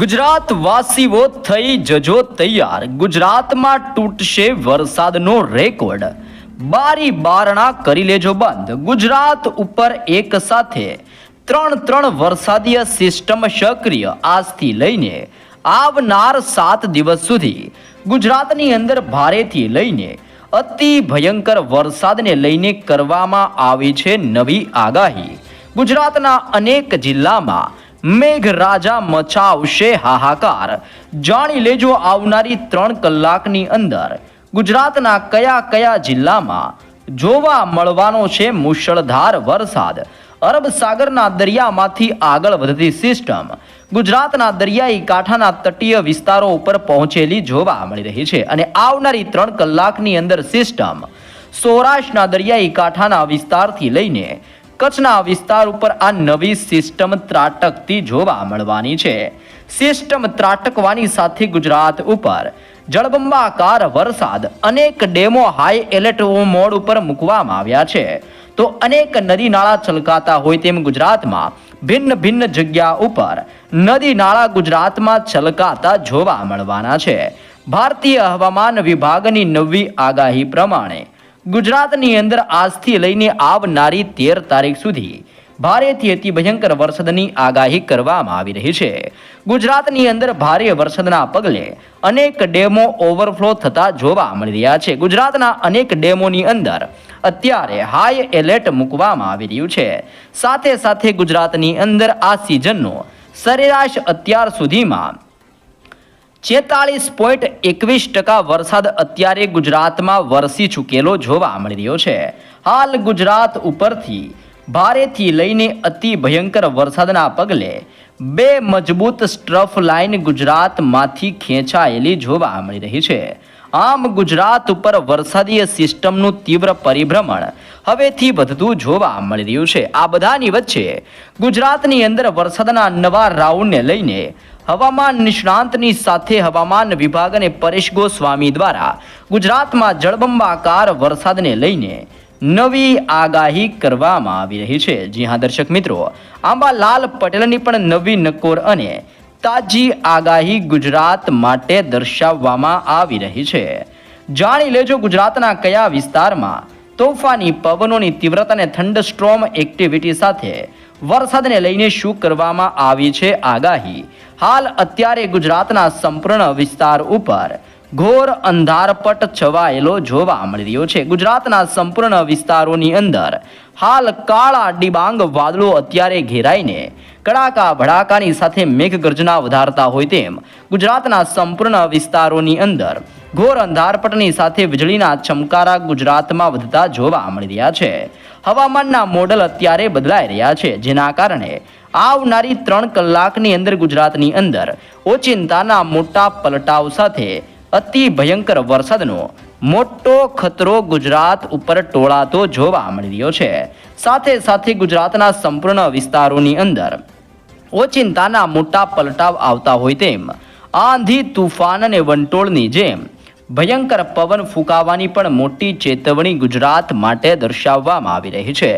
ગુજરાત વાસીઓ થઈ જજો તૈયાર. ગુજરાતમાં તૂટશે વરસાદનો રેકોર્ડ. બારી બારણા કરી લેજો બંધ. ગુજરાત ઉપર એક સાથે ત્રણ ત્રણ વરસાદીય સિસ્ટમ સક્રિય. આજથી લઈને આવનાર સાત દિવસ સુધી ગુજરાતની અંદર ભારેથી લઈને અતિ ભયંકર વરસાદને લઈને કરવામાં આવી છે નવી આગાહી. ગુજરાતના અનેક જિલ્લામાં મેઘરાજા મચાવશે હાહાકાર. જાણી લેજો આવનારી ત્રણ કલાકની અંદર ગુજરાતના કયા કયા જિલ્લામાં જોવા મળવાનો છે મુશળધાર વરસાદ. અરબ સાગરના દરિયામાંથી આગળ વધતી સિસ્ટમ. ગુજરાતના દરિયાઈ કાંઠાના તટીય વિસ્તારો ઉપર પહોંચેલી જોવા મળી રહી છે અને આવનારી ત્રણ કલાકની અંદર સિસ્ટમ. સૌરાષ્ટ્રના દરિયાઈ કાંઠાના વિસ્તારથી લઈને કચ્છના વિસ્તાર ઉપર આ નવી સિસ્ટમ ત્રાટકતી જોવા મળવાની છે. સિસ્ટમ ત્રાટકવાની સાથે ગુજરાત ઉપર જળબંબાકાર વરસાદ અનેક ડેમો હાઈ એલર્ટ મોડ ઉપર મૂકવામાં આવ્યા છે. તો અનેક નદી નાળા છલકાતા હોય તેમ ગુજરાતમાં ભિન્ન ભિન્ન જગ્યા ઉપર નદી નાળા ગુજરાતમાં છલકાતા જોવા મળવાના છે. ભારતીય હવામાન વિભાગની નવી આગાહી પ્રમાણે ગુજરાતની અંદર આજથી લઈને આવનારી તેર તારીખ સુધી ભારેથી અતિ ભયંકર વરસાદની આગાહી કરવામાં આવી રહી છે. ગુજરાતની અંદર ભારે વરસાદના પગલે અનેક ડેમો ઓવરફ્લો થતા જોવા મળી રહ્યા છે. ગુજરાતના અનેક ડેમોની અંદર અત્યારે હાઈ એલર્ટ મૂકવામાં આવી રહ્યું છે. સાથે સાથે ગુજરાતની અંદર આ સિઝનનો સરેરાશ અત્યાર સુધીમાં છેતાળીસ પોઈન્ટ એકવીસ ટકા વરસાદ અત્યારે ગુજરાતમાં વરસી ચૂકેલો જોવા મળી રહ્યો છે. હાલ ગુજરાત ઉપરથી ભારેથી લઈને અતિ ભયંકર વરસાદના પગલે બે મજબૂત સ્ટ્રફ લાઇન ગુજરાતમાંથી ખેંચાયેલી જોવા મળી રહી છે. આમ ગુજરાત ઉપર વરસાદીય સિસ્ટમનું તીવ્ર પરિભ્રમણ હવેથી વધતું જોવા મળી રહ્યું છે. આ બધાની વચ્ચે ગુજરાતની અંદર વરસાદના નવા રાઉન્ડને લઈને હવામાન નિષ્ણાંતની સાથે હવામાન વિભાગ અને પરેશ ગોસ્વામી દ્વારા ગુજરાતમાં જળબંબાકાર વરસાદને લઈને નવી આગાહી કરવામાં આવી રહી છે. જી હા, દર્શક મિત્રો, આંબાલાલ પટેલની પણ નવી નકોર અને તાજી આગાહી ગુજરાત માટે દર્શાવવામાં આવી રહી છે. જાણી લેજો ગુજરાતના કયા વિસ્તારમાં તોફાની પવનોની તીવ્રતા અને થંડસ્ટ્રોમ એક્ટિવિટી સાથે વરસાદને લઈને શું કરવામાં આવી છે આગાહી? હાલ અત્યારે ગુજરાતના સંપૂર્ણ વિસ્તાર ઉપર ઘોર અંધારપટ છવાયેલો જોવા મળી રહ્યો છે. ગુજરાતના સંપૂર્ણ વિસ્તારોની અંદર હાલ કાળા ડિબાંગ વાદળો અત્યારે ઘેરાઈને કડાકા ભડાકાની સાથે મેઘગર્જના વધારતા હોય તેમ ગુજરાતના સંપૂર્ણ વિસ્તારોની અંદર ઘોર અંધારપટની સાથે વીજળીના ચમકારા ગુજરાતમાં વધતા જોવા મળી રહ્યા છે. હવામાનના મોડલ અત્યારે બદલાઈ રહ્યા છે, જેના કારણે આવનારી ત્રણ કલાકની અંદર ગુજરાતની અંદર ઓચિંતાના મોટા પલટાવ સાથે અતિ ભયંકર વરસાદનો મોટો ખતરો ગુજરાત ઉપર ટોળાતો જોવા મળી રહ્યો છે. સાથે સાથે ગુજરાતના સંપૂર્ણ વિસ્તારોની અંદર ઓચિંતાના મોટા પલટાવ આવતા હોય તેમ, આંધી, તુફાન અને વંટોળની જેમ ભયંકર પવન ફૂંકાવાની પણ મોટી ચેતવણી ગુજરાત માટે દર્શાવવામાં આવી રહી છે.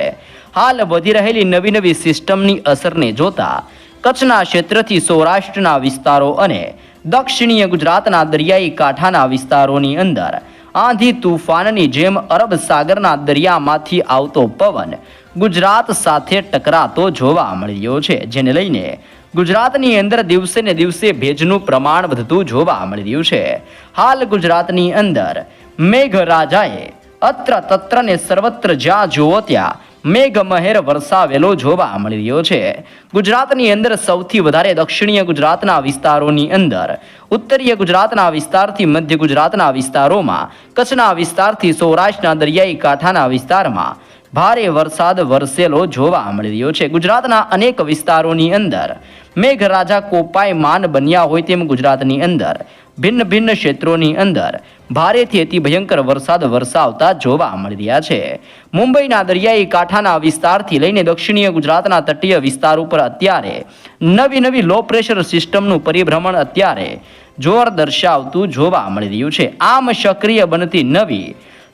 હાલ વધી રહેલી નવી નવી સિસ્ટમની અસરને જોતા કચ્છના ક્ષેત્રથી સૌરાષ્ટ્રના વિસ્તારો અને દક્ષિણીય ગુજરાતના દરિયાઈ કાંઠાના વિસ્તારોની અંદર આંધી તુફાનની જેમ અરબ સાગરના દરિયામાંથી આવતો પવન ગુજરાત સાથે ટકરાતો જોવા મળ્યો છે, જેને લઈને ગુજરાતની અંદર દિવસે ને દિવસે ભેજનું પ્રમાણ વધતું જોવા મળી રહ્યું છે. હાલ ગુજરાતની અંદર મેઘરાજાએ અત્ર તત્ર સર્વત્ર જ્યાં જુઓ ત્યાં મેઘમહેર વરસાવેલો જોવા મળી રહ્યો છે. ગુજરાતની અંદર સૌથી વધારે દક્ષિણીય ગુજરાતના વિસ્તારોની અંદર, ઉત્તરીય ગુજરાતના વિસ્તારથી મધ્ય ગુજરાતના વિસ્તારોમાં, કચ્છના વિસ્તારથી સૌરાષ્ટ્રના દરિયાઈ કાંઠાના વિસ્તારમાં ભારે વરસાદ વરસેલો જોવા મળી રહ્યો છે. ગુજરાતના અનેક વિસ્તારોની અંદર મેઘરાજા કોપાયમાન બન્યા હોય તેમ ગુજરાતની અંદર, ભિન્ન ભિન્ન ક્ષેત્રોની અંદર ભારેથી અતિ ભયંકર વરસાદ વરસાવતા જોવા મળી રહ્યા છે. મુંબઈના દરિયાઈ કાંઠાના વિસ્તારથી લઈને દક્ષિણીય ગુજરાતના તટીય વિસ્તાર ઉપર અત્યારે નવી નવી લો પ્રેશર સિસ્ટમનું પરિભ્રમણ અત્યારે જોર દર્શાવતું જોવા મળી રહ્યું છે. આમ સક્રિય બનતી નવી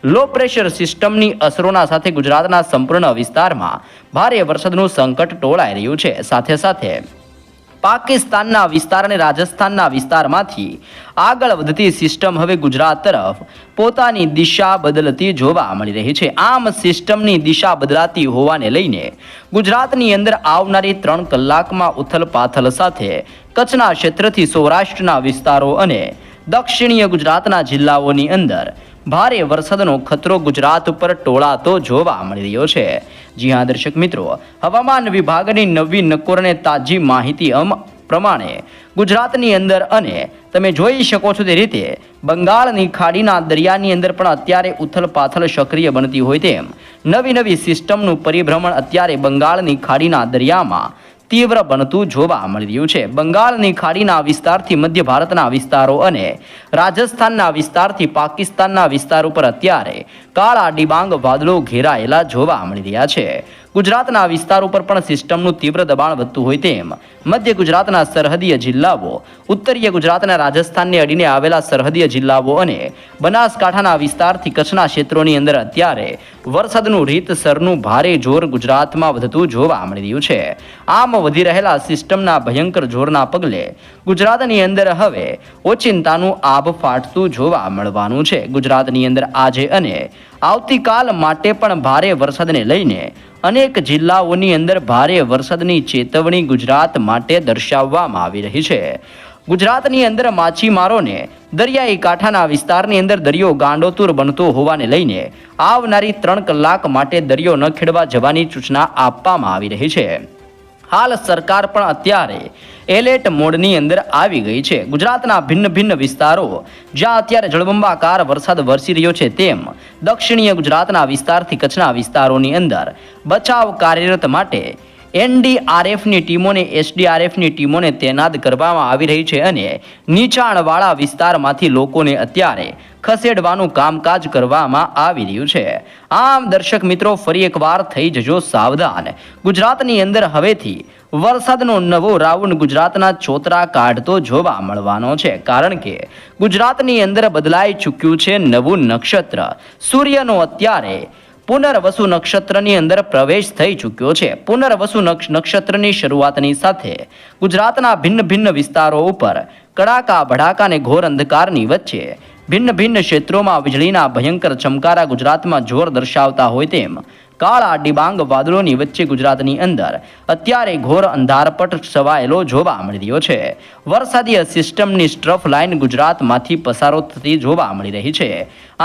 લો પ્રેશર સિસ્ટમની અસરોના સાથે ગુજરાતના સંપૂર્ણ વિસ્તારમાં ભારે વરસાદનું સંકટ ટોળાઈ રહ્યું છે. સાથે સાથે પાકિસ્તાનના વિસ્તાર અને રાજસ્થાનના વિસ્તારમાંથી આગળ વધતી સિસ્ટમ હવે ગુજરાત તરફ પોતાની દિશા બદલતી જોવા મળી રહી છે. આમ સિસ્ટમની દિશા બદલાતી હોવાને લઈને ગુજરાતની અંદર આવનારી ત્રણ કલાકમાં ઉથલપાથલ સાથે કચ્છના ક્ષેત્રથી સૌરાષ્ટ્રના વિસ્તારો અને દક્ષિણીય ગુજરાતના જિલ્લાઓની અંદર ભારે વરસાદનો ખતરો ગુજરાત ઉપર ટોળાતો જોવા મળી રહ્યો છે. જી હા, દર્શક મિત્રો, હવામાન વિભાગની નવી નકોર અને તાજી માહિતી અમ પ્રમાણે ગુજરાતની અંદર અને તમે જોઈ શકો છો તે રીતે બંગાળની ખાડીના દરિયાની અંદર પણ અત્યારે ઉથલપાથલ સક્રિય બનતી હોય તેમ નવી નવી સિસ્ટમનું પરિભ્રમણ અત્યારે બંગાળની ખાડીના દરિયામાં તીવ્ર બનતું જોવા મળી રહ્યું છે. બંગાળની ખાડીના વિસ્તારથી મધ્ય ભારતના વિસ્તારો અને રાજસ્થાનના વિસ્તારથી પાકિસ્તાનના વિસ્તાર ઉપર અત્યારે કાળા ડિબાંગ વાદળો ઘેરાયેલા જોવા મળી રહ્યા છે. ગુજરાતના વિસ્તાર ઉપર પણ સિસ્ટમનું તીવ્ર દબાણ વધતું હોય તેમ મધ્ય ગુજરાતના સરહદીય જિલ્લાઓ, ઉત્તરીય ગુજરાતના રાજસ્થાનને અડીને આવેલા સરહદીય જિલ્લાઓ અને બનાસકાંઠાના વિસ્તારથી કચ્છના ક્ષેત્રોની અંદર અત્યારે વરસાદનું રીતસરનું ભારે જોર ગુજરાતમાં વધતું જોવા મળી રહ્યું છે. આમ વધી રહેલા સિસ્ટમના ભયંકર જોરના પગલે ગુજરાતની અંદર હવે ઓચિંતાનું આભ ફાટતું જોવા મળવાનું છે. ગુજરાતની અંદર આજે અને આવતીકાલ માટે પણ ભારે વરસાદને લઈને અનેક જિલ્લાઓની અંદર ભારે વરસાદની ચેતવણી ગુજરાત માટે દર્શાવવામાં આવી રહી છે. ગુજરાતની અંદર માછીમારોને દરિયાઈ કાંઠાના વિસ્તારની અંદર દરિયો ગાંડોતુર બનતો હોવાને લઈને આવનારી ત્રણ કલાક માટે દરિયો ન ખેડવા જવાની સૂચના આપવામાં આવી રહી છે. હાલ સરકાર પણ અત્યારે એલર્ટ મોડની અંદર આવી ગઈ છે. ગુજરાતના ભિન્ન ભિન્ન વિસ્તારો, જ્યાં અત્યારે જળબંબાકાર વરસાદ વરસી રહ્યો છે તેમ દક્ષિણીય ગુજરાતના વિસ્તારથી કચ્છના વિસ્તારોની અંદર બચાવ કાર્યરત માટે એનડીઆરએફની ટીમોને, એસડીઆરએફની ટીમોને તૈનાત કરવામાં આવી રહી છે અને નીચાણવાળા વિસ્તારમાંથી લોકોને અત્યારે ખસેડવાનું કામકાજ કરવામાં આવી રહ્યું છે. આમ દર્શક મિત્રો, ફરી એકવાર થઈ જજો સાવધાન. ગુજરાતની અંદર હવેથી વરસાદનો નવો રાઉન્ડ ગુજરાતના ચોતરા કાઢતો જોવા મળવાનો છે, કારણ કે ગુજરાતની અંદર બદલાઈ ચૂક્યું છે નવું નક્ષત્ર. સૂર્યનો અત્યારે પુનર્વસુ નક્ષત્રની અંદર પ્રવેશ થઈ ચૂક્યો છે. પુનર્વસુ નક્ષ- નક્ષત્રની શરૂઆતની સાથે ગુજરાતના ભિન્ન ભિન્ન વિસ્તારો ઉપર કડાકા, ભડાકા અને ઘોર અંધકારની વચ્ચે ભિન્ન ભિન્ન ક્ષેત્રોમાં વીજળીના ભયંકર ચમકારા ગુજરાતમાં જોર દર્શાવતા હોય તેમ કાળા ડિબાંગ વાદળોની વચ્ચે ગુજરાતની અંદર. અત્યારે ઘોર અંધારપટ છવાયેલો જોવા મળી રહ્યો છે. વરસાદી સિસ્ટમની સ્ટ્રફ લાઇન ગુજરાતમાંથી પસારો થતી જોવા મળી રહી છે.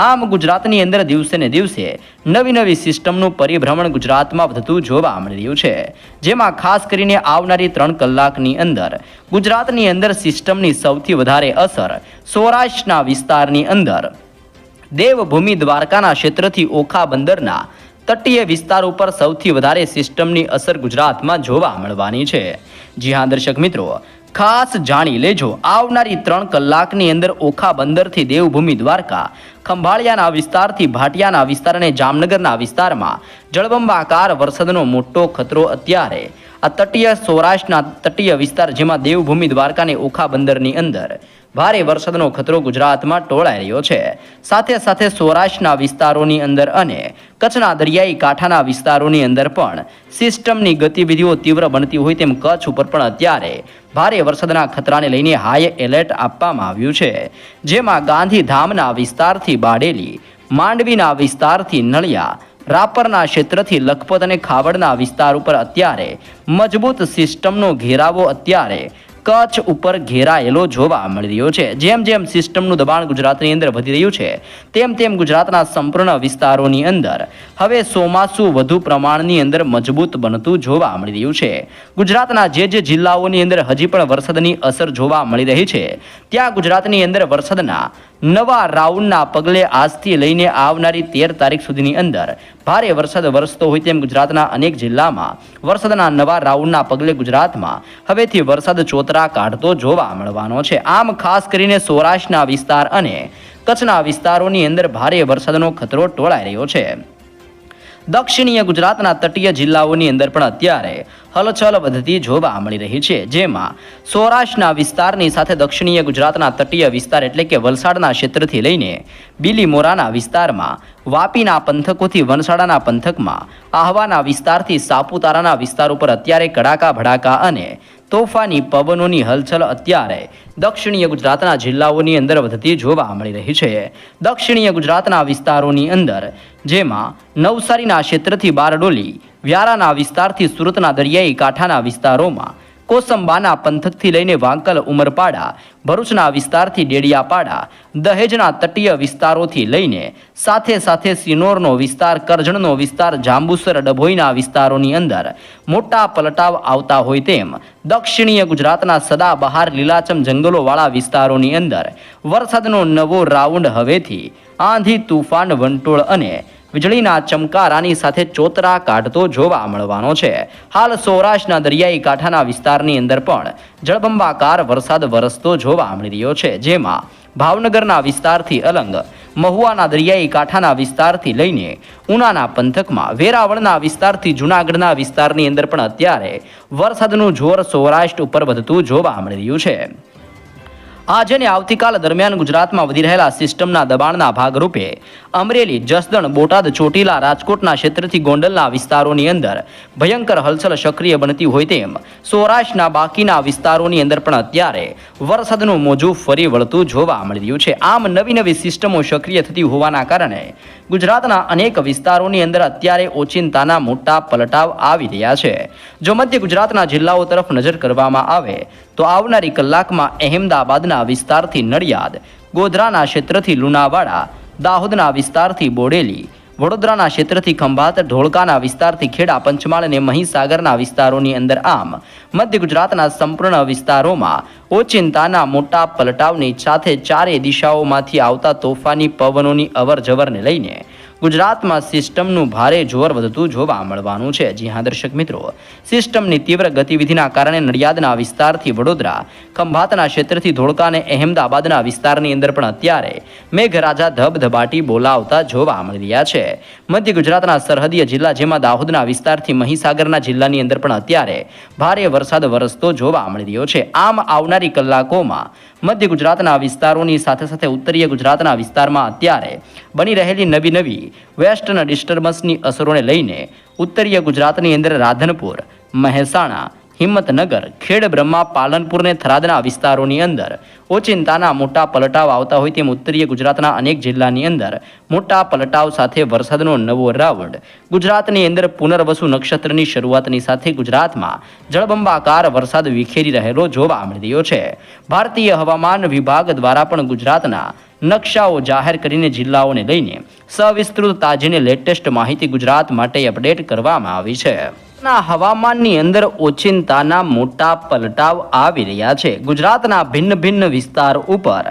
આમ ગુજરાતની અંદર દિવસે ને દિવસે નવી નવી સિસ્ટમનું પરિભ્રમણ ગુજરાતમાં વધતું જોવા મળી રહ્યું છે. જેમાં ખાસ કરીને આવનારી ત્રણ કલાકની અંદર ગુજરાતની અંદર સિસ્ટમની સૌથી વધારે અસર સૌરાષ્ટ્રના વિસ્તારની અંદર. દેવભૂમિ દ્વારકાના ક્ષેત્રથી ઓખા બંદરના તટીય વિસ્તાર ઉપર સૌથી વધારે સિસ્ટમની અસર ગુજરાતમાં જોવા મળવાની છે. જી હા, દર્શક મિત્રો, ખાસ જાણી લેજો, આવનારી ત્રણ કલાકની અંદર ઓખા બંદરથી દેવભૂમિ દ્વારકા, ખંભાળિયાના વિસ્તારથી ભાટિયાના વિસ્તાર અને જામનગરના વિસ્તારમાં જળબંબાકાર વરસાદનો મોટો ખતરો અત્યારે. આ તટીય સૌરાષ્ટ્રના તટીય વિસ્તાર જેમાં દેવભૂમિ દ્વારકા અને ઓખા બંદરની અંદર ભારે વરસાદનો ખતરો ગુજરાતમાં ટોળાઈ રહ્યો છે. સાથે સાથે સૌરાષ્ટ્રના વિસ્તારોની અંદર અને કચ્છના દરિયાઈ કાંઠાના વિસ્તારોની અંદર પણ સિસ્ટમની ગતિવિધિઓ તીવ્ર બનતી હોય તેમ કચ્છ ઉપર પણ અત્યારે ભારે વરસાદના ખતરાને લઈને હાઈ એલર્ટ આપવામાં આવ્યું છે. જેમાં ગાંધીધામના વિસ્તારથી બાડેલી, માંડવીના વિસ્તારથી નળિયા, રાપરના ક્ષેત્રથી લખપત અને ખાવડના વિસ્તાર ઉપર અત્યારે મજબૂત સિસ્ટમનો ઘેરાવો અત્યારે કચ્છ ઉપર ઘેરાયેલો જોવા મળી રહ્યો છે. જેમ જેમ સિસ્ટમનું દબાણ ગુજરાતની અંદર વધી રહ્યું છે, તેમ તેમ ગુજરાતના સંપૂર્ણ વિસ્તારોની અંદર હવે ચોમાસુ વધુ પ્રમાણની અંદર મજબૂત બનતું જોવા મળી રહ્યું છે. ગુજરાતના જે જે જિલ્લાઓની અંદર હજી પણ વરસાદની અસર જોવા મળી રહી છે, ત્યાં ગુજરાતની અંદર વરસાદના નવા રાઉન્ડના પગલે આજથી લઈને આવનારી તેર તારીખ સુધીની અંદર ભારે વરસાદ વરસતો હોય તેમ ગુજરાતના અનેક જિલ્લામાં વરસાદના નવા રાઉન્ડના પગલે ગુજરાતમાં હવેથી વરસાદ ચોતરા કાઢતો જોવા મળવાનો છે. આમ ખાસ કરીને સૌરાષ્ટ્રના વિસ્તાર અને કચ્છના વિસ્તારોની અંદર ભારે વરસાદનો ખતરો ટોળાઈ રહ્યો છે. દક્ષિણીય ગુજરાતના તટીય જિલ્લાઓની અંદર પણ અત્યારે હલચલ વધતી જોવા મળી રહી છે. જેમાં સૌરાષ્ટ્રના વિસ્તારની સાથે દક્ષિણીય ગુજરાતના તટીય વિસ્તાર એટલે કે વલસાડના ક્ષેત્રથી લઈને બીલીમોરાના વિસ્તારમાં, વાપીના પંથકોથી વનસાડાના પંથકમાં, આહવાના વિસ્તારથી સાપુતારાના વિસ્તાર ઉપર અત્યારે કડાકા ભડાકા અને તોફાની પવનોની હલચલ અત્યારે દક્ષિણીય ગુજરાતના જિલ્લાઓની અંદર વધતી જોવા મળી રહી છે. દક્ષિણીય ગુજરાતના વિસ્તારોની અંદર, જેમાં નવસારીના ક્ષેત્રથી બારડોલી વ્યારાના વિસ્તારથી સુરતના દરિયાઈ કાંઠાના વિસ્તારોમાં કોસંબાના પંથકથી લઈને વાંકલ, ઉમરપાડા, ભરૂચના વિસ્તારથી ડેડિયાપાડા, દહેજના તટીય વિસ્તારોથી લઈને સાથે સાથે સિનોરનો વિસ્તાર, કરજણનો વિસ્તાર, જાંબુસર, ડભોઈના વિસ્તારોની અંદર મોટા પલટાવ આવતા હોય તેમ દક્ષિણીય ગુજરાતના સદાબહાર લીલાચમ જંગલોવાળા વિસ્તારોની અંદર વરસાદનો નવો રાઉન્ડ હવેથી આંધી, તુફાન, વંટોળ અને વીજળીના ચમકારાની સાથે ચોતરા કાઢતો જોવા મળવાનો છે. હાલ સૌરાષ્ટ્રના દરિયાઈ કાંઠાના વિસ્તારની અંદર પણ જળબંબાકાર વરસાદ વરસતો જોવા મળી રહ્યો છે. જેમાં ભાવનગરના વિસ્તારથી અલંગ, મહુવાના દરિયાઈ કાંઠાના વિસ્તારથી લઈને ઉનાના પંથકમાં, વેરાવળના વિસ્તારથી જૂનાગઢના વિસ્તારની અંદર પણ અત્યારે વરસાદનું જોર સૌરાષ્ટ્ર ઉપર વધતું જોવા મળી રહ્યું છે. આજે અને આવતીકાલ દરમિયાન ગુજરાતમાં વધી રહેલા સિસ્ટમના દબાણના ભાગરૂપે અમરેલી, જસદણ, બોટાદ, ચોટીલા, રાજકોટના ક્ષેત્રથી ગોંડલના વિસ્તારોની અંદર ભયંકર હલચલ સક્રિય બનતી હોય તેમ સૌરાષ્ટ્રના બાકીના વિસ્તારોની અંદર પણ અત્યારે વરસાદનું મોજું ફરી વળતું જોવા મળી રહ્યું છે. આમ નવી નવી સિસ્ટમો સક્રિય થતી હોવાના કારણે ગુજરાતના અનેક વિસ્તારોની અંદર અત્યારે ઓચિંતાના મોટા પલટાવ આવી રહ્યા છે. જો મધ્ય ગુજરાતના જિલ્લાઓ તરફ નજર કરવામાં આવે, તો આવનારી કલાકમાં અહેમદાબાદના વિસ્તારથી નડિયાદ, ગોધરાના ક્ષેત્રથી લુણાવાડા, દાહોદના વિસ્તારથી બોડેલી વડોદરાના ક્ષેત્રથી ખંભાત, ઢોળકાના વિસ્તારથી ખેડા, પંચમહાલ અને મહીસાગરના વિસ્તારોની અંદર આમ. મધ્ય ગુજરાતના સંપૂર્ણ વિસ્તારોમાં ઓચિંતાના મોટા પલટાવની સાથે ચારે દિશાઓમાંથી આવતા તોફાની પવનોની અવરજવરને લઈને ગુજરાતમાં સિસ્ટમનું ભારે જોર વધતું જોવા મળવાનું છે. જી હા, દર્શક મિત્રો. સિસ્ટમની તીવ્ર ગતિવિધિના કારણે નડિયાદના વિસ્તારથી વડોદરા, ખંભાતના ક્ષેત્રથી ધોળકા અને અહેમદાબાદના વિસ્તારની અંદર પણ અત્યારે મેઘરાજા ધબધબાટી બોલાવતા જોવા મળી રહ્યા છે. મધ્ય ગુજરાતના સરહદીય જિલ્લા જેમાં દાહોદના વિસ્તારથી મહીસાગરના જિલ્લાની અંદર પણ અત્યારે ભારે વરસાદ વરસતો જોવા મળી રહ્યો છે. આમ આવનારી કલાકોમાં મધ્ય ગુજરાતના વિસ્તારોની સાથે સાથે ઉત્તરીય ગુજરાતના વિસ્તારમાં અત્યારે બની રહેલી નવી નવી વેસ્ટર્ન ડિસ્ટર્બન્સની અસરોને લઈને ઉત્તરીય ગુજરાતની અંદર રાધનપુર, મહેસાણા હિંમતનગર, ખેડ બ્રહ્મા, પાલનપુર અને થરાદના વિસ્તારોની અંદર. ઓચિંતાના મોટા પલટાવ આવતા હોય તેમ ઉત્તરીય ગુજરાતના અનેક જિલ્લાની અંદર મોટા પલટાવ સાથે વરસાદનો નવો રાઉન્ડ ગુજરાતની અંદર પુનર્વસુ નક્ષત્રની શરૂઆતની સાથે ગુજરાતમાં જળબંબાકાર વરસાદ વિખેરી રહેલો જોવા મળી રહ્યો છે. ભારતીય હવામાન વિભાગ દ્વારા પણ ગુજરાતના નકશાઓ જાહેર કરીને જિલ્લાઓને લઈને સવિસ્તૃત તાજીને લેટેસ્ટ માહિતી ગુજરાત માટે અપડેટ કરવામાં આવી છે. ના હવામાનની અંદર ઓચિંતાના મોટા પલટાવ આવી રહ્યા છે. ગુજરાતના ભિન્ન ભિન્ન વિસ્તાર ઉપર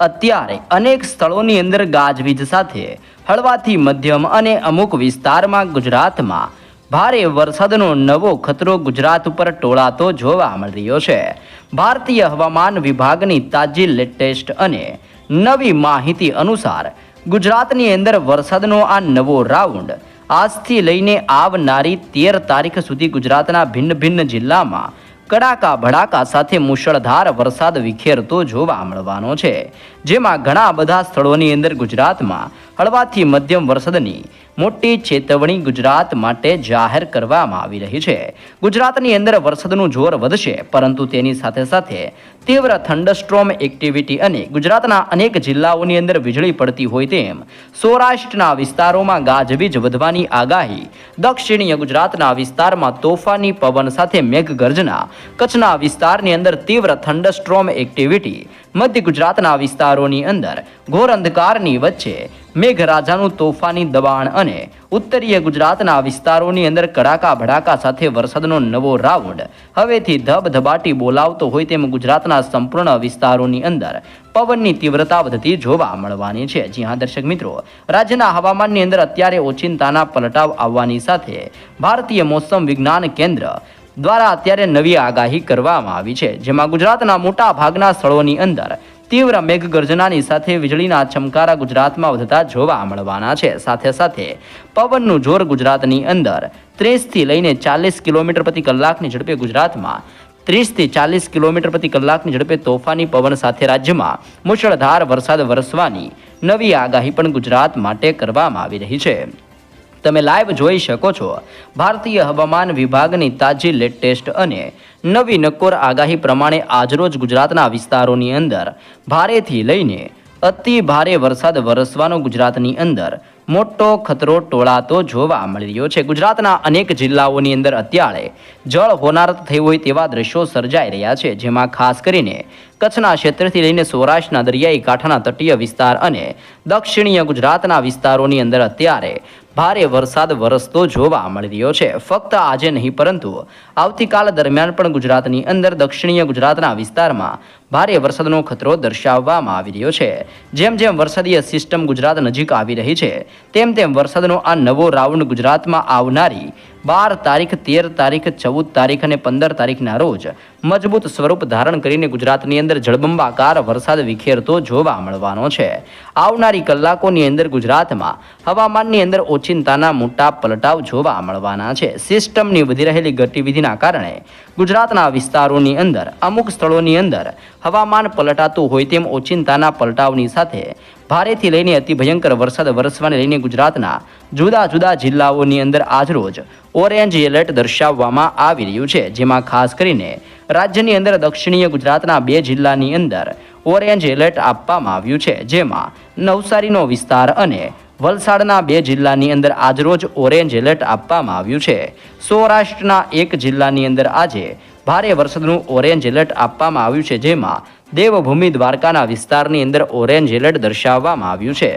અત્યારે અનેક સ્થળોની અંદર ગાજવીજ સાથે હળવાથી મધ્યમ અને અમુક વિસ્તારમાં ગુજરાતમાં ભારે વરસાદનો નવો ખતરો ગુજરાત ઉપર ટોળાતો જોવા મળી રહ્યો છે. ભારતીય હવામાન વિભાગની તાજી લેટેસ્ટ અને નવી માહિતી અનુસાર ગુજરાતની અંદર વરસાદનો આ નવો રાઉન્ડ આજથી લઈને આવનારી તેર તારીખ સુધી ગુજરાતના ભિન્ન ભિન્ન જિલ્લામાં કડાકા ભડાકા સાથે મુશળધાર વરસાદ વિખેરતો જોવા મળવાનો છે. જેમાં ઘણા બધા સ્થળોની અંદર ગુજરાતમાં હળવાથી મધ્યમ વરસાદની મોટી ચેતવણી ગુજરાત માટે જાહેર કરવામાં આવી રહી છે. ગુજરાતની અંદર વરસાદનું જોર વધશે, પરંતુ તેની સાથે સાથે તીવ્ર થંડરસ્ટ્રોમ એક્ટિવિટી અને ગુજરાતના અનેક જિલ્લાઓની અંદર વીજળી પડતી હોય તેમ સૌરાષ્ટ્રના વિસ્તારોમાં ગાજવીજ વધવાની આગાહી, દક્ષિણીય ગુજરાતના વિસ્તારમાં તોફાની પવન સાથે મેઘગર્જના, કચ્છના વિસ્તારની અંદર તીવ્ર થંડરસ્ટ્રોમ એક્ટિવિટી, મધ્ય ગુજરાતના વિસ્તારોની અંદર ઘોર અંધકારની વચ્ચે મેઘરાજાનું તોફાની દબાણ અને ઉત્તરીય ગુજરાતના વિસ્તારોની અંદર કડાકા ભડાકા સાથે વરસાદનો નવો રાઉન્ડ. હવેથી ધબધબાટી બોલાવતો હોય તેમ ગુજરાતના સંપૂર્ણ વિસ્તારોની અંદર પવનની તીવ્રતા વધતી જોવા મળવાની છે. જી હા, દર્શક મિત્રો, રાજ્યના હવામાનની અંદર અત્યારે ઓચિંતાના પલટાવ આવવાની સાથે ભારતીય મોસમ વિજ્ઞાન કેન્દ્ર દ્વારા અત્યારે નવી આગાહી કરવામાં આવી છે. જેમાં ગુજરાતના મોટા ભાગના સ્થળોની અંદર તીવ્ર મેઘગર્જનાની સાથે વીજળીના ચમકારા ગુજરાતમાં વધતા જોવા મળવાના છે. સાથે સાથે પવનનું જોર ગુજરાતની અંદર ત્રીસથી લઈને ચાલીસ કિલોમીટર પ્રતિ કલાકની ઝડપે ગુજરાતમાં ત્રીસથી ચાલીસ કિલોમીટર પ્રતિ કલાકની ઝડપે તોફાની પવન સાથે રાજ્યમાં મુશળધાર વરસાદ વરસવાની નવી આગાહી પણ ગુજરાત માટે કરવામાં આવી રહી છે. તમે લાઈવ જોઈ શકો છો. ભારતીય હવામાન વિભાગની તાજી લેટેસ્ટ અને નવી નક્કોર આગાહી પ્રમાણે આજરોજ ગુજરાતના વિસ્તારોની અંદર ભારેથી લઈને અતિ ભારે વરસાદ વરસવાનો ગુજરાતની અંદર મોટો ખતરો ટોળાતો જોવા મળી રહ્યો છે. ગુજરાતના અનેક જિલ્લાઓની અંદર અત્યારે જળ હોનાર થઈ હોય તેવા દ્રશ્યો સર્જાઈ રહ્યા છે, જેમાં ખાસ કરીને કચ્છના ક્ષેત્રથી લઈને સૌરાષ્ટ્રના દરિયાઈ કાંઠાના તટીય વિસ્તાર અને દક્ષિણીય ગુજરાતના વિસ્તારોની અંદર અત્યારે ભારે વરસાદ વરસતો જોવા મળી રહ્યો છે. ફક્ત આજે નહીં, પરંતુ આવતીકાલ દરમિયાન પણ ગુજરાતની અંદર દક્ષિણીય ગુજરાતના વિસ્તારમાં ભારે વરસાદનો ખતરો દર્શાવવામાં આવી રહ્યો છે. જેમ જેમ વરસાદીય સિસ્ટમ ગુજરાત નજીક આવી રહી છે, તેમ તેમ વરસાદનો આ નવો રાઉન્ડ ગુજરાતમાં આવનારી બાર તારીખ, તેર તારીખ, ચૌદ તારીખ અને પંદર તારીખના રોજ મજબૂત સ્વરૂપ ધારણ કરીને ગુજરાતની અંદર જળબંબાકાર વરસાદ વિખેરતો જોવા મળવાનો છે. આવનારી કલાકોની અંદર ગુજરાતમાં હવામાનની અંદર ઓચિંતાના મોટા પલટાવ જોવા મળવાના છે. સિસ્ટમની વધી રહેલી ગતિવિધિના કારણે ગુજરાતના વિસ્તારોની અંદર, અમુક સ્થળોની અંદર હવામાન પલટાતું હોય તેમ ઓચિંતાના પલટાવની સાથે ભારેથી લઈને અતિ ભયંકર વરસાદ વરસવાને લઈને ગુજરાતના જુદા જુદા જિલ્લાઓની અંદર આજરોજ ઓરેન્જ એલર્ટ દર્શાવવામાં આવી રહ્યું છે, જેમાં ખાસ કરીને રાજ્યની અંદર દક્ષિણીય ગુજરાતના બે જિલ્લાની અંદર ઓરેન્જ એલર્ટ આપવામાં આવ્યું છે, જેમાં નવસારીનો વિસ્તાર અને વલસાડના બે જિલ્લાની અંદર આજરોજ ઓરેન્જ એલર્ટ આપવામાં આવ્યું છે. સૌરાષ્ટ્રના એક જિલ્લાની અંદર આજે ભારે વરસાદનું ઓરેન્જ એલર્ટ આપવામાં આવ્યું છે, જેમાં દેવભૂમિ દ્વારકાના વિસ્તારની અંદર ઓરેન્જ એલર્ટ દર્શાવવામાં આવ્યું છે.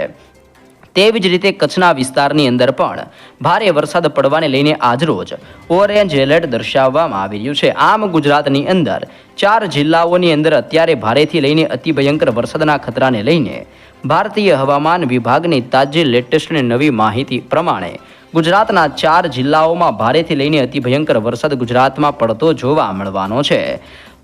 તેવી જ રીતે કચ્છના વિસ્તારની અંદર પણ ભારે વરસાદ પડવાને લઈને આજરોજ ઓરેન્જ એલર્ટ દર્શાવવામાં આવી રહ્યું છે. આમ ગુજરાતની અંદર ચાર જિલ્લાઓની અંદર અત્યારે ભારેથી લઈને અતિ ભયંકર વરસાદના ખતરાને લઈને ભારતીય હવામાન વિભાગની તાજી લેટેસ્ટ અને નવી માહિતી પ્રમાણે ગુજરાતના ચાર જિલ્લાઓમાં ભારેથી લઈને અતિ ભયંકર વરસાદ ગુજરાતમાં પડતો જોવા મળવાનો છે.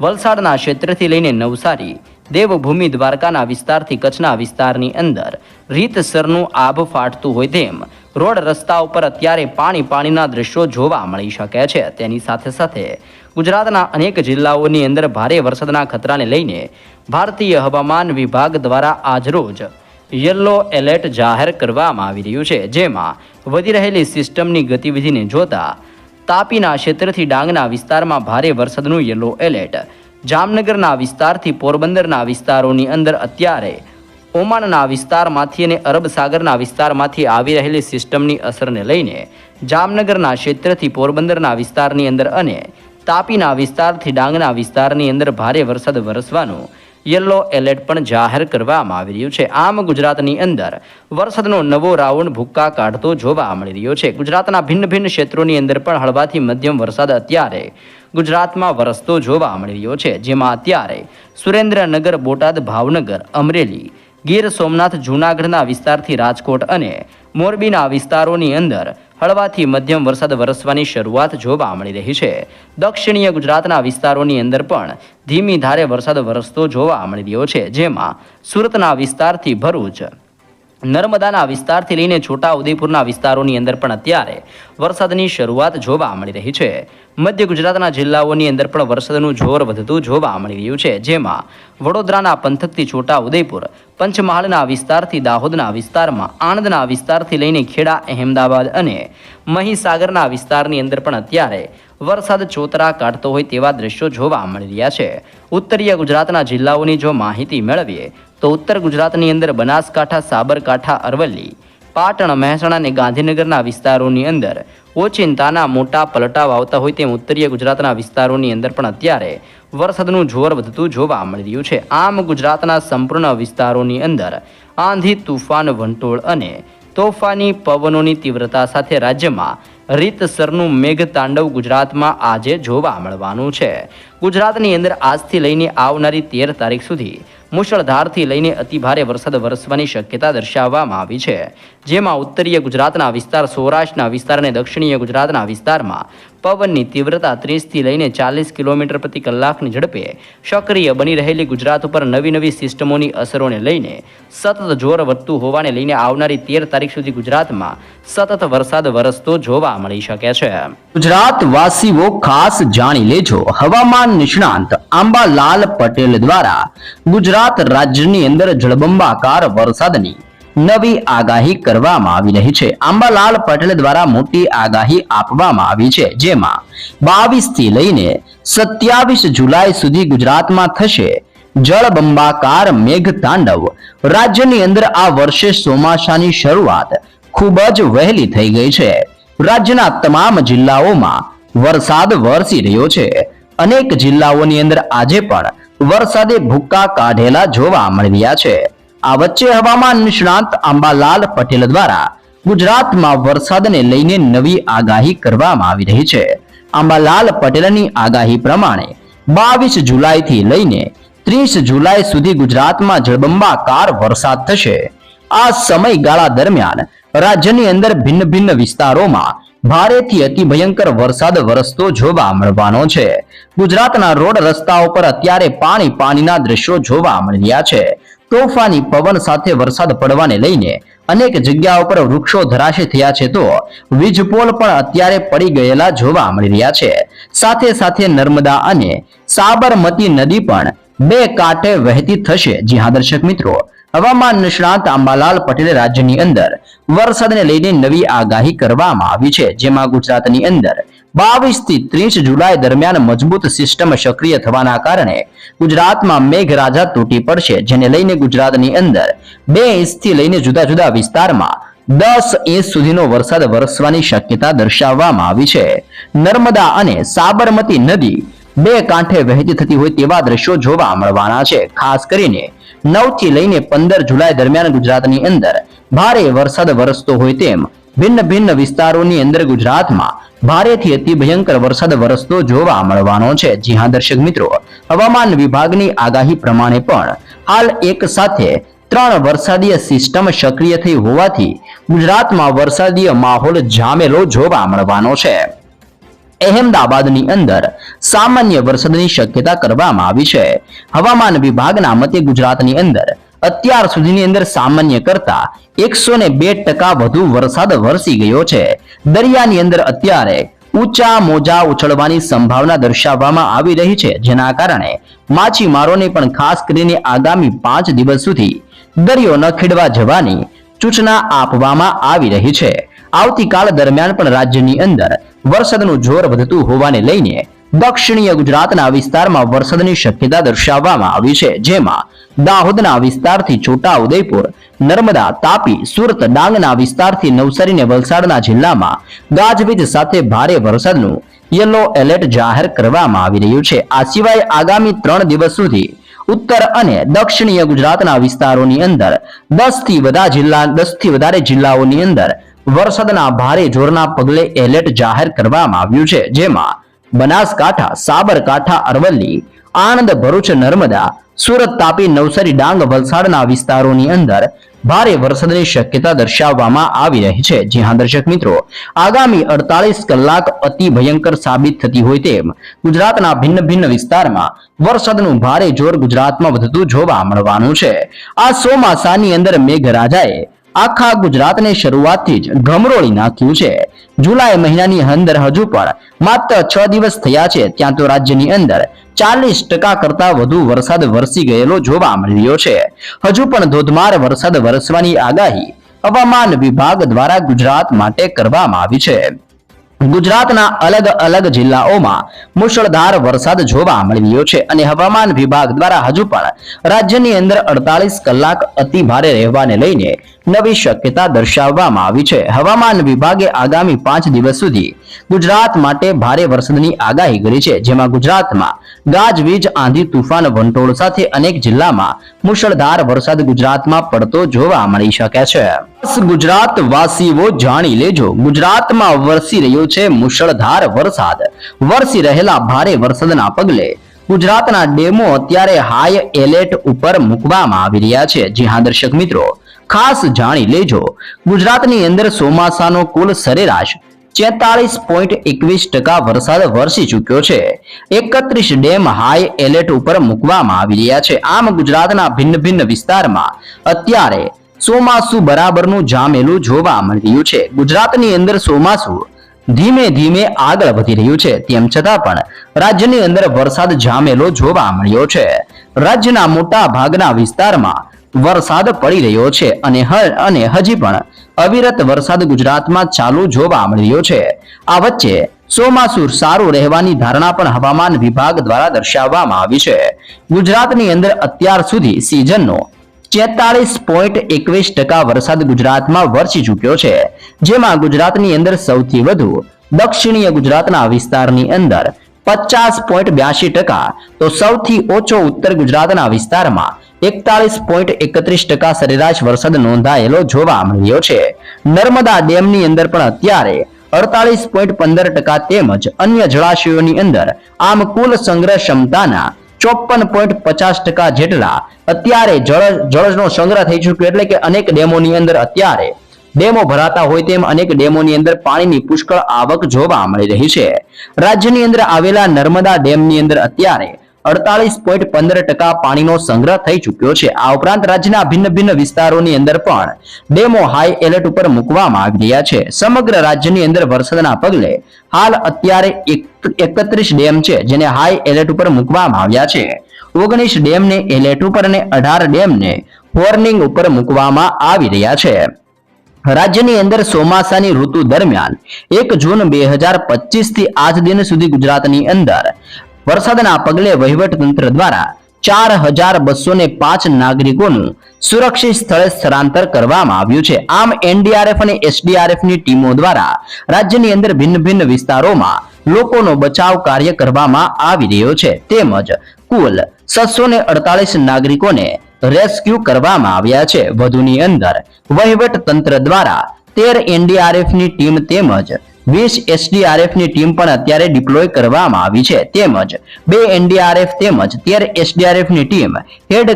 વલસાડના ક્ષેત્રથી લઈને નવસારી, દેવભૂમિ દ્વારકાના વિસ્તારથી કચ્છના વિસ્તારની અંદર રીતસરનું આભ ફાટતું હોય તેમ રોડ રસ્તા ઉપર અત્યારે પાણી પાણીના દ્રશ્યો જોવા મળી શકે છે. તેની સાથે સાથે ગુજરાતના અનેક જિલ્લાઓની અંદર ભારે વરસાદના ખતરાને લઈને ભારતીય હવામાન વિભાગ દ્વારા આજરોજ યલો એલર્ટ જાહેર કરવામાં આવી રહ્યું છે, જેમાં વધી રહેલી સિસ્ટમની ગતિવિધિને જોતા તાપીના ક્ષેત્રથી ડાંગના વિસ્તારમાં ભારે વરસાદનું યલો એલર્ટ. જામનગરના વિસ્તારથી પોરબંદરના વિસ્તારોની અંદર અત્યારે ઓમાનના વિસ્તારમાંથી અને અરબ સાગરના વિસ્તારમાંથી આવી રહેલી સિસ્ટમની અસરને લઈને જામનગરના ક્ષેત્રથી પોરબંદરના વિસ્તારની અંદર અને તાપીના વિસ્તારથી ડાંગના વિસ્તારની અંદર ભારે વરસાદ વરસવાનું યલો એલર્ટ પણ જાહેર કરવામાં આવી રહ્યું છે. આમ ગુજરાતની અંદર વરસાદનો નવો રાઉન્ડ ભૂક્કા કાઢતો જોવા મળી રહ્યો છે. ગુજરાતના ભિન્ન ભિન્ન ક્ષેત્રોની અંદર પણ હળવાથી મધ્યમ વરસાદ અત્યારે ગુજરાતમાં વરસતો જોવા મળી રહ્યો છે. જેમાં અત્યારે સુરેન્દ્રનગર, બોટાદ, ભાવનગર, અમરેલી, ગીર સોમનાથ, જૂનાગઢના વિસ્તારથી રાજકોટ અને મોરબીના વિસ્તારોની અંદર હળવાથી મધ્યમ વરસાદ વરસવાની શરૂઆત જોવા મળી રહી છે. દક્ષિણીય ગુજરાતના વિસ્તારોની અંદર પણ ધીમી ધારે વરસાદ વરસતો જોવા મળી રહ્યો છે, જેમાં સુરતના વિસ્તારથી ભરૂચ, નર્મદાના વિસ્તારથી લઈને છોટા ઉદેપુરના વિસ્તારોની અંદર પણ અત્યારે વરસાદની શરૂઆત જોવા મળી રહી છે. મધ્ય ગુજરાતના જિલ્લાઓની અંદર પણ વરસાદનું જોર વધતું જોવા મળી રહ્યું છે, જેમાં વડોદરાના પંથકથી છોટા ઉદેપુર પંચમહાલના વિસ્તારથી દાહોદના વિસ્તારમાં, આણંદના વિસ્તારથી લઈને ખેડા, અહેમદાબાદ અને મહીસાગરના વિસ્તારની અંદર પણ અત્યારે વરસાદ ચોતરા કાઢતો હોય તેવા દ્રશ્યો જોવા મળી રહ્યા છે. ઉત્તરીય ગુજરાતના જિલ્લાઓની જો માહિતી મેળવીએ, તો ઉત્તર ગુજરાતની અંદર બનાસકાંઠા, સાબરકાંઠા, અરવલ્લી, પાટણ, મહેસાણા અને ગાંધીનગરના વિસ્તારોની અંદર ઓચિંતાના મોટા પલટાવ આવતા હોય તેમ ઉત્તરીય ગુજરાતના વિસ્તારોની અંદર પણ અત્યારે વરસાદનું જોર વધતું જોવા મળી રહ્યું છે. આમ ગુજરાતના સંપૂર્ણ વિસ્તારોની અંદર આંધી, તુફાન, વંટોળ અને તોફાની પવનોની તીવ્રતા સાથે રાજ્યમાં રીતસરનું મેઘતાંડવ ગુજરાતમાં આજે જોવા મળવાનું છે. ગુજરાતની અંદર આજથી લઈને આવનારી તેર તારીખ સુધી મુશળધારથી લઈને અતિભારે વરસાદ વરસવાની શક્યતા દર્શાવવામાં આવી છે. જેમાં ઉત્તરીય ગુજરાતના વિસ્તાર, સૌરાષ્ટ્રના વિસ્તાર અને દક્ષિણીય ગુજરાતના વિસ્તારમાં પવનની તીવ્રતા ત્રીસથી લઈને ચાલીસ કિલોમીટર પ્રતિ કલાકની ઝડપે સક્રિય બની રહેલી ગુજરાત ઉપર નવી નવી સિસ્ટમોની અસરોને લઈને સતત જોર વધતું હોવાને લઈને આવનારી તેર તારીખ સુધી ગુજરાતમાં સતત વરસાદ વરસતો જોવા મળી શકે છે. ગુજરાતવાસીઓ ખાસ જાણી લેજો. હવામાન નિષ્ણાંત આંબાલાલ પટેલ દ્વારા ગુજરાત રાજ્યની અંદર જળબંબાકાર વરસાદની નવી આગાહી કરવામાં આવી રહી છે. આંબાલાલ પટેલ દ્વારા મોટી આગાહી આપવામાં આવી છે, જેમાં બાવીસથી લઈને સત્યાવીસ જુલાઈ સુધી ગુજરાતમાં થશે જળબંબાકાર મેઘ તાંડવ રાજ્યની અંદર આ વર્ષે ચોમાસાની શરૂઆત ખૂબ જ વહેલી થઈ ગઈ છે. રાજ્યના તમામ જિલ્લાઓમાં વરસાદ વરસી રહ્યો છે. અનેક જિલ્લાઓની અંદર આજે પણ વરસાદે ભૂક્કા કાઢેલા જોવા મળી રહ્યા છે. આ વચ્ચે હવામાન નિષ્ણાંત આંબાલાલ પટેલ દ્વારા ગુજરાતમાં વરસાદને લઈને નવી આગાહી કરવામાં આવી રહી છે. આંબાલાલ પટેલની આગાહી પ્રમાણે બાવીસ જુલાઈથી લઈને ત્રીસ જુલાઈ સુધી ગુજરાતમાં જળબંબાકાર વરસાદ થશે. આ સમયગાળા દરમિયાન રાજ્યની અંદર ભિન્ન ભિન્ન વિસ્તારોમાં ભારેથી અતિ ભયંકર વરસાદ વરસતો જોવા મળવાનો છે. ગુજરાતના રોડ રસ્તાઓ પર અત્યારે પાણી પાણીના દ્રશ્યો જોવા મળી રહ્યા છે. તોફાની પવન સાથે વરસાદ પડવાને લઈને અનેક જગ્યાઓ પર વૃક્ષો ધરાશે થયા છે તો વીજપોલ પણ અત્યારે પડી ગયેલા જોવા મળી રહ્યા છે. સાથે સાથે નર્મદા અને સાબરમતી નદી પણ બે કાંઠે વહેતી થશે. જી હા, દર્શક મિત્રો, હવામાન નિષ્ણાત આંબાલાલ પટેલે રાજ્યની અંદર વરસાદને લઈને નવી આગાહી કરવામાં આવી છે. જેમાં ગુજરાતની અંદર બાવીસથી ત્રીસ જુલાઈ દરમિયાન મજબૂત સિસ્ટમ સક્રિય થવાના કારણે ગુજરાતમાં મેઘરાજા તૂટી પડશે, જેને લઈને ગુજરાતની અંદર બે ઇંચથી લઈને જુદા જુદા વિસ્તારમાં દસ ઇંચ સુધીનો વરસાદ વરસવાની શક્યતા દર્શાવવામાં આવી છે. નર્મદા અને સાબરમતી નદી બે કાંઠે વહેતી થતી હોય તેવા દ્રશ્યો જોવા મળવાના છે. ખાસ કરીને નવથી લઈને પંદર જુલાઈ દરમિયાન ગુજરાતની અંદર ભારે વરસાદ વરસતો હોય તેમ ભિન્ન ભિન્ન વિસ્તારોની અંદર ગુજરાતમાં ભારેથી અતિ ભયંકર વરસાદ વરસતો જોવા મળવાનો છે. જી હા, દર્શક મિત્રો, હવામાન વિભાગની આગાહી પ્રમાણે પણ હાલ એક સાથે ત્રણ વરસાદીય સિસ્ટમ સક્રિય થઈ હોવાથી ગુજરાતમાં વરસાદીય માહોલ જામેલો જોવા મળવાનો છે. અહેમદાબાદની અંદર સામાન્ય વરસાદની શક્યતા કરવામાં આવી છે. હવામાન વિભાગના મતે ગુજરાતની અંદર અત્યાર સુધીની અંદર સામાન્ય કરતા એકસો ને બે ટકા વધુ વરસાદ વરસી ગયો છે. દરિયાની અંદર અત્યારે ઊંચા મોજા ઉછળવાની સંભાવના દર્શાવવામાં આવી રહી છે, જેના કારણે માછીમારોને પણ ખાસ કરીને આગામી પાંચ દિવસ સુધી દરિયો ન ખેડવા જવાની સૂચના આપવામાં આવી રહી છે. આવતીકાલ દરમિયાન પણ રાજ્યની અંદર વરસાદનું જોર વધતું હોવાને લઈને દક્ષિણીય ગુજરાતના વિસ્તારમાં વરસાદની શક્યતા દર્શાવવામાં આવી છે, જેમાં દાહોદના વિસ્તારથી છોટા ઉદયપુર નર્મદા, તાપી, સુરત, ડાંગના વિસ્તારથી નવસારી ને વલસાડના જિલ્લામાં ગાજવીજ સાથે ભારે વરસાદનું યલો એલર્ટ જાહેર કરવામાં આવી રહ્યું છે. આ સિવાય આગામી ત્રણ દિવસ સુધી ઉત્તર અને દક્ષિણીય ગુજરાતના વિસ્તારોની અંદર દસથી બધા જિલ્લા દસથી વધારે જિલ્લાઓની અંદર વરસાદના ભારે જોરના પગલે એલર્ટ જાહેર કરવામાં આવ્યું છે, જેમાં બનાસકાંઠા, સાબરકાંઠા, અરવલ્લી, આણંદ, ભરૂચ, નર્મદા, સુરત, તાપી, નવસારી, ડાંગ, વલસાડના વિસ્તારોની અંદર ભારે વરસાદની શક્યતા દર્શાવવામાં આવી રહી છે. જી હા, દર્શક મિત્રો, આગામી અડતાલીસ કલાક અતિ ભયંકર સાબિત થતી હોય તેમ ગુજરાતના ભિન્ન ભિન્ન વિસ્તારમાં વરસાદનું ભારે જોર ગુજરાતમાં વધતું જોવા મળવાનું છે. આ ચોમાસાની અંદર મેઘરાજાએ આખા ગુજરાતને શરૂઆતથી જ ગમરોળી નાખ્યું છે. જુલાઈ મહિનાની અંદર હજુ પણ માત્ર છ દિવસ થયા છે, ત્યાં તો રાજ્યની અંદર ચાલીસ ટકા કરતા વધુ વરસાદ વરસી ગયેલો જોવા મળ્યો છે. હજુ પણ ધોધમાર વરસાદ વરસવાની આગાહી હવામાન વિભાગ દ્વારા ગુજરાત માટે કરવામાં આવી છે. ગુજરાતના અલગ અલગ જિલ્લાઓમાં મુશળધાર વરસાદ જોવા મળી રહ્યો છે અને હવામાન વિભાગ દ્વારા હજુ પણ રાજ્યની અંદર અડતાલીસ કલાક અતિ ભારે રહેવાને લઈને નવી શક્યતા દર્શાવવામાં આવી છે. હવામાન વિભાગે આગામી પાંચ દિવસ સુધી ગુજરાત માટે ભારે વરસાદની આગાહી કરી છે, જેમાં ગુજરાતમાં ગાજવીજ આંધી, તુફાન, વંટોળ સાથે અનેક જિલ્લામાં મુશળધાર વરસાદ ગુજરાતમાં પડતો જોવા મળી શકે છે. ગુજરાત વાસીઓ જાણી લેજો, ગુજરાતમાં વરસી રહ્યો છે મુશળધાર વરસાદ. વરસી રહેલા ભારે વરસાદના પગલે ગુજરાતના ડેમો અત્યારે હાઈ એલર્ટ ઉપર મૂકવામાં આવી રહ્યા છે. જી હા, દર્શક મિત્રો, ખાસ જાણી લેજો, ગુજરાતની અંદર ચોમાસાનો કુલ સરેરાશ છેતાળીસ પોઈન્ટ એકવીસ ટકા વરસાદ વરસી ચૂક્યો છે. એકત્રીસ ડેમ હાઈ એલર્ટ ઉપર મૂકવામાં આવી રહ્યા છે. આમ ગુજરાતના ભિન્ન ભિન્ન વિસ્તારમાં અત્યારે ચોમાસુ બરાબરનું જામેલું જોવા મળી રહ્યું છે. ગુજરાતની અંદર ચોમાસુ ધીમે ધીમે આગળ વધી રહ્યું છે. તેમ છતાં પણ રાજ્યની અંદર વરસાદ જામેલો જોવા મળ્યો છે. રાજ્યના મોટા ભાગના વિસ્તારમાં વરસાદ પડી રહ્યો છે અને અને હજી પણ અવિરત વરસાદ ગુજરાતમાં ચાલુ જોવા મળી છે. આ વચ્ચે સોમાસુર સારું રહેવાની ધારણા પણ હવામાન વિભાગ દ્વારા દર્શાવવામાં આવી છે. ગુજરાતની અંદર અત્યાર સુધી સિઝનનો ચેતાળીસ પોઈન્ટ એકવીસ ટકા વરસાદ ગુજરાતમાં વરસી ચૂક્યો છે. જેમાં ગુજરાતની અંદર સૌથી વધુ, દક્ષિણીય ગુજરાતના વિસ્તારની અંદર પચાસ પોઈન્ટ બ્યાસી ટકા, તો સૌથી ઓછો ઉત્તર ગુજરાતના વિસ્તારમાં એકતાલીસ પોઈન્ટ એકત્રીસ ટકા સરેરાશ વરસાદ નોંધાયેલો જોવા મળ્યો છે. નર્મદા ડેમની અંદર પણ અત્યારે અડતાલીસ પોઈન્ટ પંદર ટકા તેમજ અન્ય જળાશયોની અંદર આમ કુલ સંગ્રહ ક્ષમતાના ચોપન પોઈન્ટ પચાસ ટકા જેટલા અત્યારે જળ જળનો સંગ્રહ થઈ ચૂક્યો એટલે કે અનેક ડેમોની અંદર અત્યારે ડેમો ભરાતા હોય તેમ અનેક ડેમોની અંદર પાણીની પુષ્કળ આવક જોવા મળી રહી છે. રાજ્યની અંદર આવેલા નર્મદા ડેમની અંદર અત્યારે અડતાલીસ પોઈન્ટ પંદર ટકા પાણીનો સંગ્રહ થઈ ચૂક્યો છે. આ ઉપરાંત રાજ્યના ભિન્ન ભિન્ન વિસ્તારોની અંદર પણ ડેમો હાઈ એલર્ટ ઉપર મૂકવામાં આવી રહ્યા છે. સમગ્ર રાજ્યની અંદર વરસાદના પગલે હાલ અત્યારે એકત્રીસ ડેમ છે, જેને હાઈ એલર્ટ ઉપર મૂકવામાં આવ્યા છે. ઓગણીસ ડેમને એલર્ટ ઉપર અને અઢાર ડેમને વોર્નિંગ ઉપર મૂકવામાં આવી રહ્યા છે. રાજ્યની અંદર ચોમાસાની ઋતુ દરમિયાન એક જૂન બે હજાર પચીસથી આજ દિન સુધી ગુજરાતની અંદર વરસાદના પગલે વહીવટતંત્ર દ્વારા ચાર હજાર બસો ને પાંચ નાગરિકોનું સુરક્ષિત સ્થળે સ્થળાંતર કરવામાં આવ્યું છે. આમ એનડીઆરએફ અને એસડીઆરએફની ટીમો દ્વારા રાજ્યની અંદર ભિન્ન ભિન્ન વિસ્તારોમાં લોકોનો બચાવ કાર્ય કરવામાં આવી રહ્યો છે. તેમજ કુલ છસો ને અડતાલીસ નાગરિકોને રેસ્ક્યુ કરવામાં આવ્યા છે. વધુની અંદર વહીવટ તંત્ર દ્વારા તેર એનડીઆરએફની ટીમ તેમજ વીસ એસડીઆરએફની ટીમ પણ અત્યારે ડિપ્લોય કરવામાં આવી છે. તેમજ બે એનડીઆરએફ તેમજ તેર એસડીઆરએફની ટીમ હેડ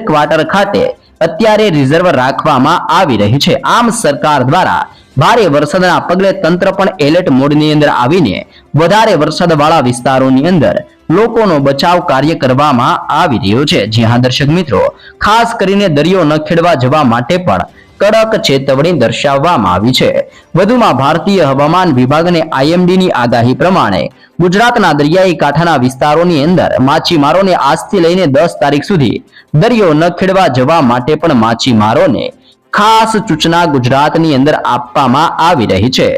ખાતે અત્યારે રિઝર્વ રાખવામાં આવી રહી છે. આમ સરકાર દ્વારા ભારે વરસાદના પગલે તંત્ર પણ એલર્ટ મોડની અંદર આવીને વધારે વરસાદવાળા વિસ્તારોની અંદર લોકોનો બચાવ કાર્ય કરવામાં આવી રહ્યો છે. જ્યાં દર્શક મિત્રો. ખાસ કરીને દરિયો ન ખેડવા જવા માટે પણ કડક ચેતવણી દર્શાવવામાં આવી છે. વધુમાં ભારતીય હવામાન વિભાગને આઈએમડીની આગાહી પ્રમાણે ગુજરાતના દરિયાઈ કાંઠાના વિસ્તારોની અંદર માછીમારોને આજથી લઈને દસ તારીખ સુધી દરિયો ન ખેડવા જવા માટે પણ માછીમારોને ખાસ સૂચના ગુજરાતની અંદર આપવામાં આવી રહી છે.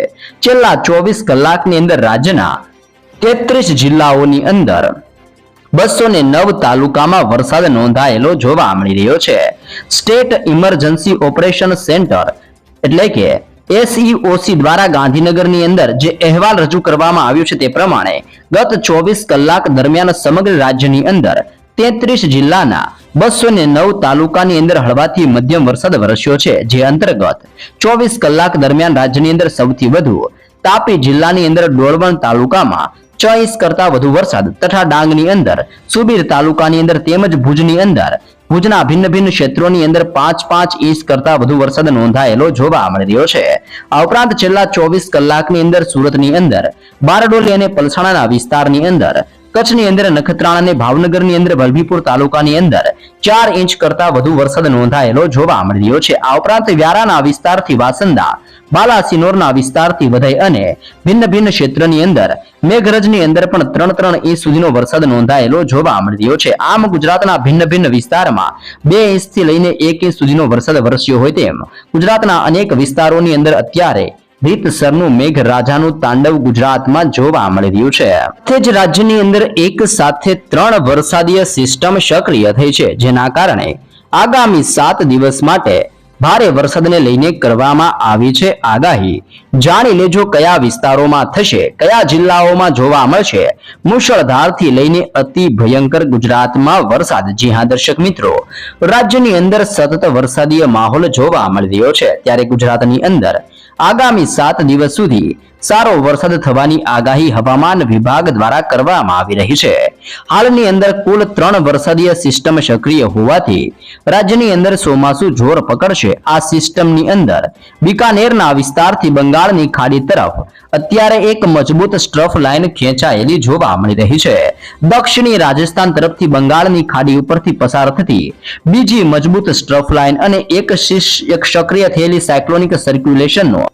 છેલ્લા ચોવીસ કલાકની અંદર રાજ્યના તેત્રીસ જિલ્લાઓની અંદર બસો ને નવ તાલુકામાં વરસાદ નોંધાયેલો જોવા મળી રહ્યો છે. સ્ટેટ ઇમરજન્સી ઓપરેશન સેન્ટર એટલે કે એસઈઓસી દ્વારા ગાંધીનગરની અંદર જે અહેવાલ રજૂ કરવામાં આવ્યો છે તે પ્રમાણે ગત ચોવીસ કલાક દરમિયાન સમગ્ર રાજ્યની અંદર તેત્રીસ જિલ્લાના બસો ને નવ તાલુકાની અંદર હળવાથી મધ્યમ વરસાદ વરસ્યો છે. જે અંતર્ગત ચોવીસ કલાક દરમિયાન રાજ્યની અંદર સૌથી વધુ તાપી જિલ્લાની અંદર ડોળવણ તાલુકામાં ઇંચ કરતા વધુ વરસાદ તથા ડાંગની અંદર. સુબીર તાલુકાની અંદર તેમજ ભુજની અંદર. ભુજના ભિન્ન ભિન્ન ક્ષેત્રોની અંદર પાંચ પાંચ ઇંચ કરતા વધુ વરસાદ નોંધાયેલો જોવા મળી રહ્યો છે. આ ઉપરાંત છેલ્લા ચોવીસ કલાકની અંદર સુરતની અંદર, બારડોલી અને પલસાણાના વિસ્તારની અંદર કચ્છની અંદર નખત્રાણા અને ભાવનગરની અંદર વલભીપુર તાલુકાની અંદર ચાર ઇંચ કરતા વધુ વરસાદ નોંધાયેલો જોવા મળી રહ્યો છે. આ ઉપરાંત વ્યારાના વિસ્તારથી વાસંદા, બાલાસિનોરના વિસ્તારથી વધઈ અને ભિન્ન ભિન્ન ક્ષેત્રની અંદર મેઘરજની અંદર પણ ત્રણ ત્રણ ઇંચ સુધીનો વરસાદ નોંધાયેલો જોવા મળી રહ્યો છે. આમ ગુજરાતના ભિન્ન ભિન્ન વિસ્તારમાં બે ઇંચથી લઈને એક ઇંચ સુધીનો વરસાદ વરસ્યો હોય તેમ ગુજરાતના અનેક વિસ્તારોની અંદર અત્યારે રીતસરનું મેઘ રાજાનું તાંડવ ગુજરાતમાં જોવા મળી રહ્યું છે. તે જ રાજ્યની અંદર એક સાથે ત્રણ વરસાદીય સિસ્ટમ સક્રિય થઈ છે, જેના કારણે આગામી સાત દિવસ માટે ભારે વરસાદને લઈને કરવામાં આવી છે આગાહી. જાણી લેજો કયા વિસ્તારોમાં થશે, કયા જિલ્લાઓમાં જોવા મળશે. મુશળધારથી લઈને અતિ ભયંકર ગુજરાતમાં વરસાદ. જી હા, દર્શક મિત્રો, રાજ્યની અંદર સતત વરસાદીય માહોલ જોવા મળી રહ્યો છે. ત્યારે ગુજરાતની અંદર આગામી સાત દિવસ સુધી સારો વરસાદ થવાની આગાહી હવામાન વિભાગ દ્વારા કરવામાં આવી રહી છે. હાલની અંદર કુલ ત્રણ વરસાદીય સિસ્ટમ સક્રિય હોવાથી રાજ્યની અંદર ચોમાસુ જોર પકડશે. આ સિસ્ટમની અંદર બિકાનેરના વિસ્તારથી બંગાળની ખાડી તરફ અત્યારે એક મજબૂત સ્ટ્રફ લાઇન ખેંચાયેલી જોવા મળી રહી છે. દક્ષિણી રાજસ્થાન તરફથી બંગાળની ખાડી ઉપરથી પસાર થતી બીજી મજબૂત સ્ટ્રફ લાઇન અને એક સક્રિય થયેલી સાયક્લોનિક સર્ક્યુલેશનનો